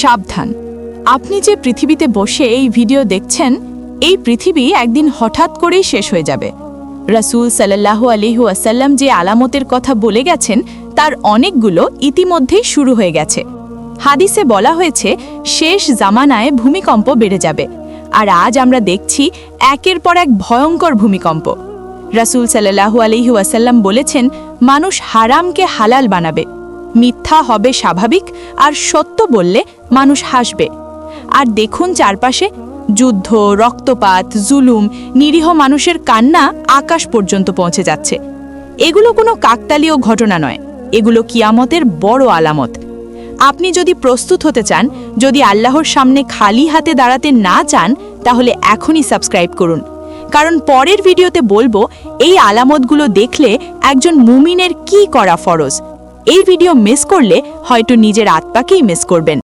সাবধান। আপনি যে পৃথিবীতে বসে এই ভিডিও দেখছেন, এই পৃথিবী একদিন হঠাৎ করেই শেষ হয়ে যাবে। রাসূল সাল্লাল্লাহু আলাইহি ওয়াসাল্লাম যে আলামতের কথা বলে গেছেন, তার অনেকগুলো ইতিমধ্যেই শুরু হয়ে গেছে। হাদিসে বলা হয়েছে, শেষ জামানায় ভূমিকম্প বেড়ে যাবে। আর আজ আমরা দেখছি, একের পর এক ভয়ঙ্কর ভূমিকম্প। রাসূল সাল্লাহু আলাইহি ওয়াসাল্লাম বলেছেন, মানুষ হারামকে হালাল বানাবে। মিথ্যা হবে স্বাভাবিক আর সত্য বললে মানুষ হাসবে। আর দেখুন চারপাশে যুদ্ধ, রক্তপাত, জুলুম, নিরীহ মানুষের কান্না আকাশ পর্যন্ত পৌঁছে যাচ্ছে। এগুলো কোনো কাকতালীয় ঘটনা নয়। এগুলো কিয়ামতের বড় আলামত। আপনি যদি প্রস্তুত হতে চান, যদি আল্লাহর সামনে খালি হাতে দাঁড়াতে না চান, তাহলে এখনই সাবস্ক্রাইব করুন। কারণ পরের ভিডিওতে বলব, এই আলামতগুলো দেখলে একজন মুমিনের কি করা ফরজ? এই ভিডিও মিস করলে হয়তো নিজের আত্মাকেই মিস করবেন।